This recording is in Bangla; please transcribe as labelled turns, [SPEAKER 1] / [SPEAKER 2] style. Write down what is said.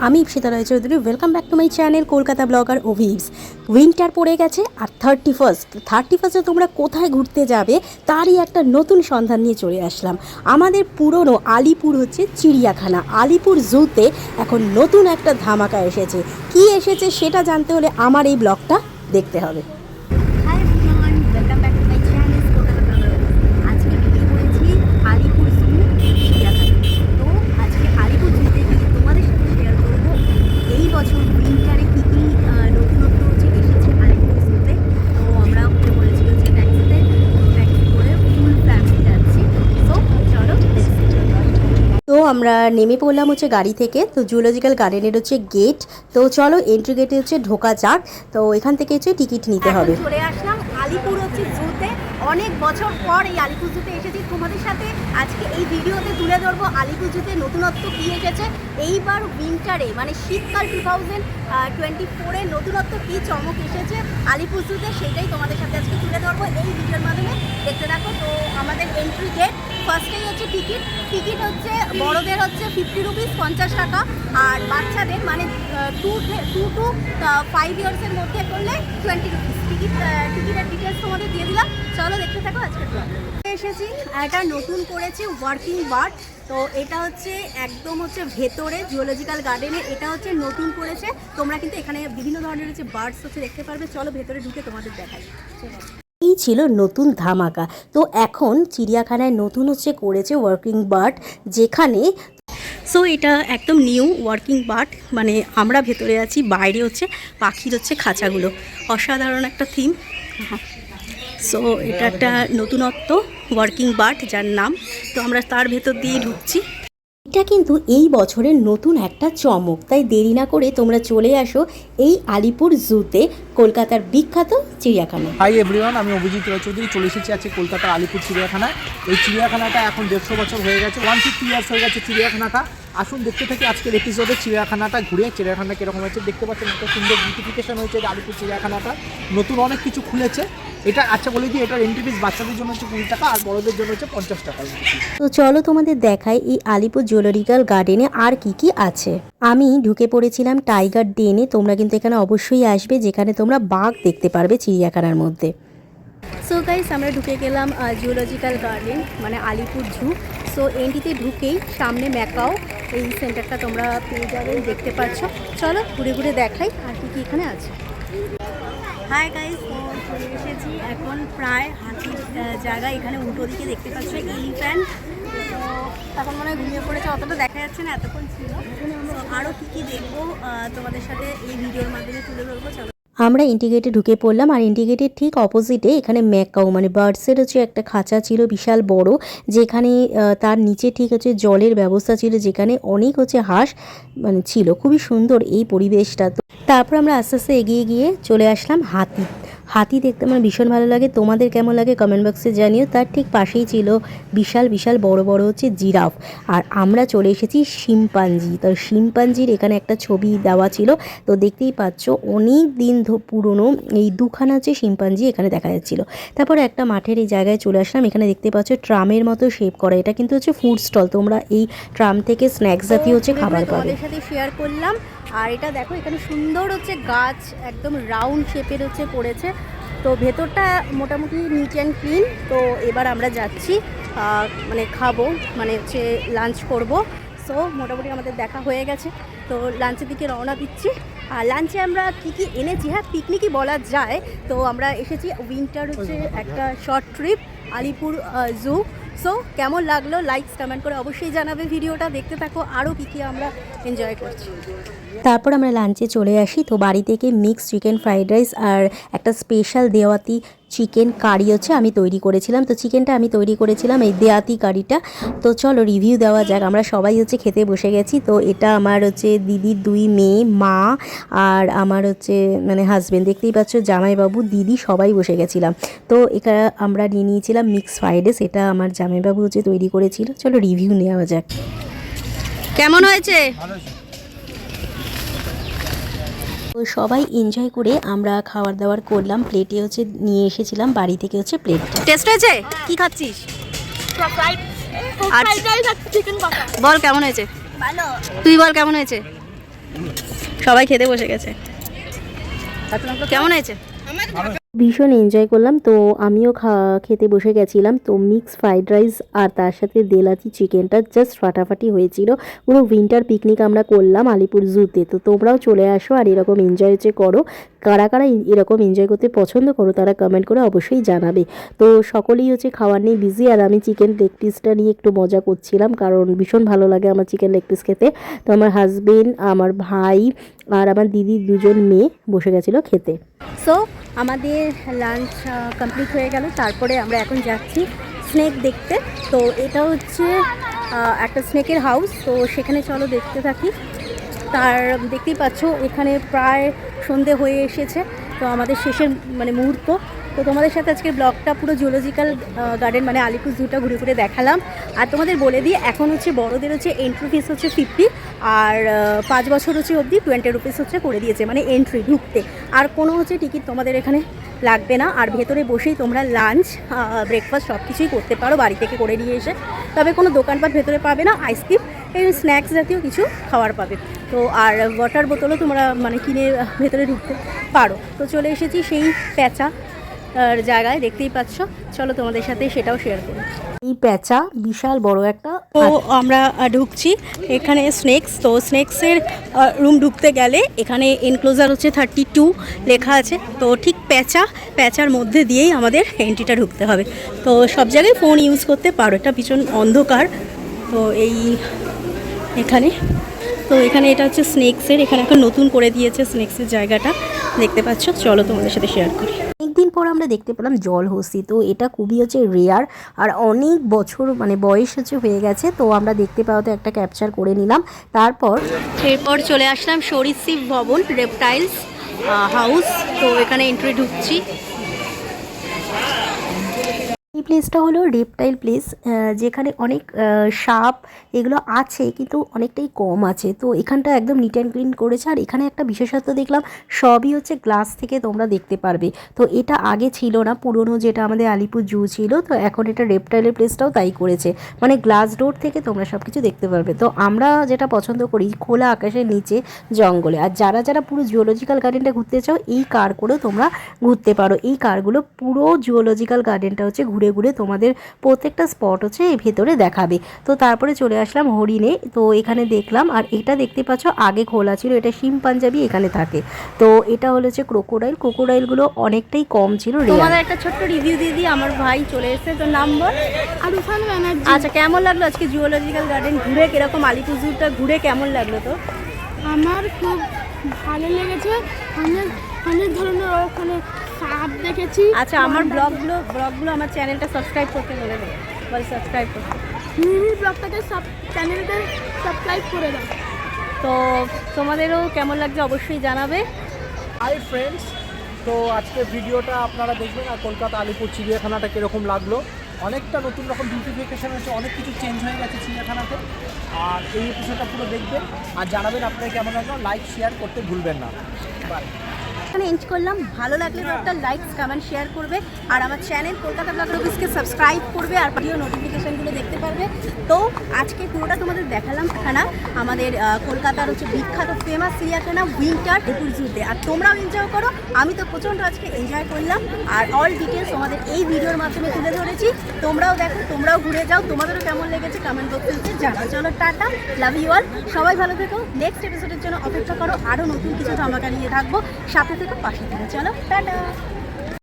[SPEAKER 1] আমি Ipsita Roy Chowdhury welcome back to my channel Kolkata blogger ওভিভস winter পড়ে গেছে আর থার্টি ফার্স্ট থার্টি ফার্স্টে তোমরা কোথায় ঘুরতে যাবে তারই একটা নতুন সন্ধান নিয়ে চলে আসলাম। আমাদের পুরনো আলিপুর হচ্ছে চিড়িয়াখানা। আলিপুর জুতে এখন নতুন একটা ধামাকা এসেছে। কি এসেছে সেটা জানতে হলে আমার এই ব্লগটা দেখতে হবে
[SPEAKER 2] hi everyone welcome back to my channel Kolkata blogger আজকে বেরিয়ে পড়েছি আলিপুর জু চিড়িয়াখানা তো আজকে আলিপুর জুতে গিয়ে তোমাদের সাথে শেয়ার করব এই বছর উইন্টারে কী কী আহ, নতুনত্ব হচ্ছে এসেছে আলিপুর জুতে তো আমরা উঠে পড়েছি হচ্ছে ট্যাক্সিতে তো ট্যাক্সি করে ফুল ফ্যামিলি যাচ্ছি তো চলো let's enjoy.
[SPEAKER 1] তো আমরা নেমে পড়লাম হচ্ছে গাড়ি থেকে। তো জুলজিক্যাল গার্ডেনের হচ্ছে গেট তো চলো এন্ট্রি গেটে হচ্ছে ঢোকা যাক। তো এখান থেকে হচ্ছে টিকিট নিতে হবে।
[SPEAKER 2] চলে আসলাম আলিপুর হচ্ছে জুতে অনেক বছর পর এই আলিপুর জুতে এসেছি। তোমাদের সাথে আজকে এই ভিডিওতে তুলে ধরবো আলিপুর জুতে নতুনত্ব কী এসেছে। এইবার উইন্টারে মানে শীতকাল টু থাউজেন্ড টোয়েন্টি ফোরে নতুনত্ব কী চমক এসেছে আলিপুর জুতে সেটাই তোমাদের সাথে আজকে তুলে ধরবো। এই ভিডিওর মাধ্যমে দেখতে থাকো, তো আমাদের এন্ট্রি গেট ফার্স্টেই হচ্ছে টিকিট টিকিট হচ্ছে, বড়দের হচ্ছে ফিফটি রুপিস পঞ্চাশ টাকা, আর বাচ্চাদের মানে টু টু টু ফাইভ ইয়ার্সের মধ্যে করলে টোয়েন্টি রুপিস টিকিট টিকিটের ডিটেলস তোমাদের দিয়ে দিলাম। দেখতে থাকো আজকের এসেছি এটা নতুন করেছে ওয়ার্কিং বার্ড তো এটা হচ্ছে একদম হচ্ছে ভেতরে জুওলজিক্যাল গার্ডেনে এটা হচ্ছে নতুন করেছে। তোমরা কিন্তু এখানে বিভিন্ন ধরনের হচ্ছে বার্ডস হচ্ছে দেখতে পারবে। চলো ভেতরে ঢুকে তোমাদের দেখাই।
[SPEAKER 1] এই ছিল নতুন ধামাকা। তো এখন চিড়িয়াখানায় নতুন হচ্ছে করেছে ওয়ার্কিং বার্ড যেখানে সো এটা একদম নিউ ওয়ার্কিং বার্ড মানে আমরা ভেতরে আছি, বাইরে হচ্ছে পাখির হচ্ছে খাঁচাগুলো। অসাধারণ একটা থিম সো এটা একটা নতুনত্ব ওয়ার্কিং বার্ড যার নাম। তো আমরা তার ভেতর দিয়ে ঢুকছি। এটা কিন্তু এই বছরের নতুন একটা চমক। তাই দেরি না করে তোমরা চলে আসো এই আলিপুর জুতে, কলকাতার বিখ্যাত চিড়িয়াখানা
[SPEAKER 3] হাই এভরিওয়ান আমি অভিজিৎ চৌধুরী। চলে এসেছি আজকে কলকাতা আলিপুর চিড়িয়াখানায়। এই চিড়িয়াখানাটা এখন দেড়শো বছর হয়ে গেছে ওয়ান ফিফটি ইয়ার্স হয়ে গেছে চিড়িয়াখানাটা। আসুন দেখতে থাকি আজকের এপিসোডে চিড়িয়াখানাটা ঘুরে। চিড়িয়াখানা কীরকম হয়েছে দেখতে পাচ্ছেন? একটা সুন্দর বিউটিফিকেশন হয়েছে আলিপুর চিড়িয়াখানাটা। নতুন অনেক কিছু খুলেছে। এটা আচ্ছা বলে দিই এটার এন্ট্রি ফিস বাচ্চাদের জন্য হচ্ছে কুড়ি টাকা আর বড়দের জন্য হচ্ছে পঞ্চাশ টাকা।
[SPEAKER 1] তো চলো তোমাদের দেখাই এই আলিপুর জুয়েলারিক্যাল গার্ডেনে আর কি কি আছে। আমি ঢুকে পড়েছিলাম টাইগার ডেনে তোমরা কিন্তু এখানে অবশ্যই আসবে, যেখানে তোমরা বাঘ দেখতে পারবে চিড়িয়াখানার মধ্যে।
[SPEAKER 2] সো গাইস আমরা ঢুকে গেলাম জুওলজিক্যাল গার্ডেন মানে আলিপুর জু সো এনটিতে ঢুকেই সামনে ম্যাকাও, এই সেন্টারটা তোমরা পেয়ে যাবে, দেখতে পাচ্ছ। চলো, ঘুরে ঘুরে দেখাই, আর কি কি এখানে আছে। হাই গাইস চলে এসেছি এখন প্রায় হাতির জায়গা এখানে উল্টো দিকে দেখতে পাচ্ছ এলিফ্যান্ট তো এখন মনে হয় ঘুমিয়ে পড়েছে, অতটা দেখা যাচ্ছে না, এতক্ষণ ছিল। আরও কী কী দেখব তোমাদের সাথে এই ভিডিওর মাধ্যমে তুলে ধরবো, চলো।
[SPEAKER 1] আমরা ইন্টিগ্রেটে ঢুকে পড়লাম আর ইন্টিগ্রেটের ঠিক অপোজিটে এখানে ম্যাকাও মানে বার্ডসের হচ্ছে একটা খাঁচা ছিল বিশাল বড়, যেখানে তার নিচে ঠিক হচ্ছে জলের ব্যবস্থা ছিল, যেখানে অনেক হচ্ছে হাঁস মানে ছিল। খুবই সুন্দর এই পরিবেশটা। তারপর আমরা আস্তে আস্তে এগিয়ে গিয়ে চলে আসলাম হাতি। হাতি দেখতে আমার ভীষণ ভালো লাগে। তোমাদের কেমন লাগে কমেন্ট বক্সে জানিও। তার ঠিক পাশেই ছিল বিশাল বিশাল বড় বড় হচ্ছে জিরাফ। আর আমরা চলে এসেছি শিম্পাঞ্জি। তো শিম্পাঞ্জির এখানে একটা ছবি দেওয়া ছিল। তো দেখতেই পাচ্ছ, অনেক দিন পুরনো এই দুখানা হচ্ছে শিম্পাঞ্জি এখানে দেখা যাচ্ছিল। তারপরে একটা মাঠের এই জায়গায় চলে আসলাম। এখানে দেখতে পাচ্ছ, ট্রামের মতো শেপ করা। এটা কিন্তু হচ্ছে ফুড স্টল তোমরা এই ট্রাম থেকে স্ন্যাক্স জাতীয় হচ্ছে খাবার পাবে।
[SPEAKER 2] সাথে শেয়ার করলাম। আর এটা দেখো, এখানে সুন্দর হচ্ছে গাছ, একদম রাউন্ড শেপের হচ্ছে পড়েছে। তো ভেতরটা মোটামুটি নিট অ্যান্ড ক্লিন তো এবার আমরা যাচ্ছি মানে খাব মানে হচ্ছে লাঞ্চ করব। সো মোটামুটি আমাদের দেখা হয়ে গেছে। তো লাঞ্চের দিকে রওনা দিচ্ছি। আর লাঞ্চে আমরা কী কী এনেছি? হ্যাঁ পিকনিকই বলা যায়। তো আমরা এসেছি উইন্টার হচ্ছে একটা short trip Alipur zoo so কেমন লাগল? লাইকস কমেন্ট করে অবশ্যই জানাবে ভিডিওটা। দেখতে থাকো আরও কী কী আমরা এনজয় করছি।
[SPEAKER 1] তারপর আমরা লাঞ্চে চলে আসি। তো বাড়ি থেকে মিক্সড চিকেন ফ্রাইড রাইস আর একটা স্পেশাল দেওয়াতি চিকেন কারি হচ্ছে আমি তৈরি করেছিলাম। তো চিকেনটা আমি তৈরি করেছিলাম এই দেয়াতি কারিটা। তো চলো রিভিউ দেওয়া যাক আমরা সবাই হচ্ছে খেতে বসে গেছি। তো এটা আমার হচ্ছে দিদির দুই মেয়ে মা আর আমার হচ্ছে মানে হাজবেন্ড দেখতেই পাচ্ছ জামাইবাবু দিদি সবাই বসে গেছিলাম। তো এটা আমরা নিয়ে নিয়েছিলাম মিক্স ফ্রাইড রাইস এটা আমার জামাইবাবু হচ্ছে তৈরি করেছিল। চলো রিভিউ নেওয়া যাক।
[SPEAKER 2] কেমন হয়েছে।
[SPEAKER 1] তো সবাই এনজয় করে আমরা খাওয়ার দাওয়ার করলাম। প্লেটে হচ্ছে নিয়ে এসেছিলাম। বাড়ি থেকে হচ্ছে প্লেট
[SPEAKER 2] টেস্ট হয়েছে? কি খাচ্ছিস? বল কেমন হয়েছে? তুই বল কেমন হয়েছে? সবাই খেতে বসে গেছে। কেমন হয়েছে?
[SPEAKER 1] ভীষণ এনজয় করলাম। তো আমিও খেতে বসে গেছিলাম। তো মিক্স ফ্রাইড রাইস আর তার সাথে দেলাতি চিকেনটা জাস্ট ফাটাফাটি হয়েছিল। পুরো উইন্টার পিকনিক আমরা করলাম আলিপুর জুতে তো তোমরাও চলে আসো আর এরকম এনজয় হচ্ছে করো। কারা কারা এরকম এনজয় করতে পছন্দ করো তারা কমেন্ট করে অবশ্যই জানাবে। তো সকলেই হচ্ছে খাওয়ার নিয়ে বিজি আর আমি চিকেন লেগ পিসটা নিয়ে একটু মজা করছিলাম কারণ ভীষণ ভালো লাগে আমার চিকেন লেগ পিস খেতে। তো আমার হাজবেন্ড আমার ভাই আর আমার দিদি দুজন মেয়ে বসে গেছিল খেতে।
[SPEAKER 2] সো আমাদের লাঞ্চ কমপ্লিট হয়ে গেল। তারপরে আমরা এখন যাচ্ছি স্নেক দেখতে। তো এটা হচ্ছে একটা স্নেকের হাউস তো সেখানে চলো দেখতে থাকি। তার, দেখতেই পাচ্ছ, এখানে প্রায় সন্ধে হয়ে এসেছে। তো আমাদের শেষের মানে মুহূর্ত। তো তোমাদের সাথে আজকে ব্লগটা পুরো জুলজিক্যাল গার্ডেন মানে আলিপুর জুটা ঘুরে ঘুরে দেখালাম। আর তোমাদের বলে দিই, এখন হচ্ছে বড়দের হচ্ছে এন্ট্রি ফিস হচ্ছে ফিফটি আর পাঁচ বছর হচ্ছে অবধি টোয়েন্টি রুপিস হচ্ছে করে দিয়েছে মানে এন্ট্রি ঢুকতে। আর কোনো হচ্ছে টিকিট তোমাদের এখানে লাগবে না, আর ভেতরে বসেই তোমরা লাঞ্চ ব্রেকফাস্ট সব কিছুই করতে পারো, বাড়ি থেকে করে নিয়ে এসে। তবে কোনো দোকানপাট ভেতরে পাবে না আইসক্রিম এই স্ন্যাক্স জাতীয় কিছু খাওয়ার পাবে। তো, আর ওয়াটার বোতলও তোমরা মানে কিনে ভেতরে ঢুকতে পারো। তো চলে এসেছি সেই প্যাঁচা জায়গায় দেখতেই পাচ্ছ। চলো তোমাদের সাথে সেটাও শেয়ার করি।
[SPEAKER 1] এই প্যাঁচা বিশাল বড় একটা
[SPEAKER 2] তো আমরা ঢুকছি। এখানে স্নেক্স তো স্নেক্সের রুম ঢুকতে গেলে এখানে এনক্লোজার হচ্ছে থার্টি টু লেখা আছে। তো ঠিক প্যাঁচা প্যাঁচার মধ্যে দিয়েই আমাদের এন্ট্রিটা ঢুকতে হবে। তো সব জায়গায় ফোন ইউজ করতে পারো। এটা ভীষণ অন্ধকার। তো এই এখানে তো এখানে এটা হচ্ছে স্নেক্সের এখানে এখন নতুন করে দিয়েছে স্নেক্সের জায়গাটা। দেখতে পাচ্ছ? চলো তোমাদের সাথে শেয়ার করি।
[SPEAKER 1] একদিন পর আমরা দেখতে পেলাম জল হস্তি তো এটা খুবই হচ্ছে রেয়ার আর অনেক বছর মানে বয়স হচ্ছে হয়ে গেছে, তো আমরা দেখতে পাওয়াতে একটা ক্যাপচার করে নিলাম। তারপর
[SPEAKER 2] এরপর চলে আসলাম সরীসৃপ ভবন রেপটাইলস হাউস তো এখানে এন্ট্রি ঢুকছি।
[SPEAKER 1] প্লেসটা হলো রেপটাইল প্লেস যেখানে অনেক সাপ এগুলো আছে, কিন্তু অনেকটাই কম আছে। তো এখানটা একদম নিট অ্যান্ড ক্লিন করেছে, আর এখানে একটা বিশেষত্ব দেখলাম, সবই হচ্ছে গ্লাস থেকে তোমরা দেখতে পারবে। তো এটা আগে ছিল না, পুরনো যেটা আমাদের আলিপুর জু ছিল, তো এখন এটা রেপটাইলের প্লেসটাও তাই করেছে। মানে গ্লাস ডোর থেকে তোমরা সব কিছু দেখতে পারবে। তো আমরা যেটা পছন্দ করি, খোলা আকাশের নিচে জঙ্গলে। আর যারা যারা পুরো জিওলজিক্যাল গার্ডেনটা ঘুরতে চাও, এই কার করেও তোমরা ঘুরতে পারো। এই কারগুলো পুরো জিওলজিক্যাল গার্ডেনটা হচ্ছে ঘুরে ঘুরে তোমাদের প্রত্যেকটা স্পট হচ্ছে এই ভেতরে দেখাবে। তো তারপরে চলে আসলাম হরিণে। তো এখানে দেখলাম আর এটা দেখতে পাচ্ছ আগে খোলা ছিল এটা শিম পাঞ্জাবি এখানে থাকে। তো এটা হলো হচ্ছে ক্রোকোডাইল ক্রোকোডাইলগুলো অনেকটাই কম ছিল
[SPEAKER 2] তোমাদের একটা ছোট্ট রিভিউ দিয়ে দিই আমার ভাই চলে এসেছে তোর নাম বল
[SPEAKER 4] আরুফান ব্যানার্জি।
[SPEAKER 2] আচ্ছা কেমন লাগল আজকে জুওলজিক্যাল গার্ডেন ঘুরে? কীরকম আলিপুর জুটা ঘুরে কেমন লাগল তো
[SPEAKER 4] আমার খুব ভালো লেগেছে। অনেক অনেক ধরনের ওখানে সাপ দেখেছি।
[SPEAKER 2] আচ্ছা আমার ব্লগগুলো ব্লগগুলো আমার চ্যানেলটা সাবস্ক্রাইব করতে বলে দেবে বল সাবস্ক্রাইব করতে
[SPEAKER 4] মিনি ব্লগটাকে সব চ্যানেলটা সাবস্ক্রাইব করে দাও।
[SPEAKER 2] তো তোমাদেরও কেমন লাগছে অবশ্যই জানাবে।
[SPEAKER 3] হাই ফ্রেন্ডস তো আজকে ভিডিওটা আপনারা দেখবেন আর কলকাতা আলিপুর চিড়িয়াখানাটা কীরকম লাগল। অনেকটা নতুন রকম বিউটিফিকেশন হয়েছে অনেক কিছু চেঞ্জ হয়ে গেছে চিড়িয়াখানাতে। আর এই এপিসোডটা পুরো দেখবেন আর জানাবেন আপনারা কেমন লাগল। লাইক শেয়ার করতে ভুলবেন না। বাই
[SPEAKER 2] এখানে এন্ড করলাম। ভালো লাগলে একটা লাইক কমেন্ট শেয়ার করবে। আর আমার চ্যানেল কলকাতা ব্লগ রবিসকে সাবস্ক্রাইব করবে আর ভিডিও নোটিফিকেশনগুলো দেখতে পারবে। তো আজকে পুরোটা তোমাদের দেখালাম খানা আমাদের কলকাতার হচ্ছে বিখ্যাত ফেমাস চিড়িয়াখানা উইন্টার এপুর জুতে আর তোমরাও এনজয় করো। আমি তো প্রচণ্ড আজকে এনজয় করলাম। আর অল ডিটেলস তোমাদের এই ভিডিওর মাধ্যমে তুলে ধরেছি। তোমরাও দেখো তোমরাও ঘুরে যাও। তোমাদেরও কেমন লেগেছে কমেন্ট বক্সে জানাও। চলো টাটা লাভ ইউ অল সবাই ভালো থেকো। নেক্সট এপিসোডের জন্য অপেক্ষা করো। আরও নতুন কিছু ধামাকা নিয়ে থাকব। সাথে থেকে পাশে থেকে। চলো টাটা!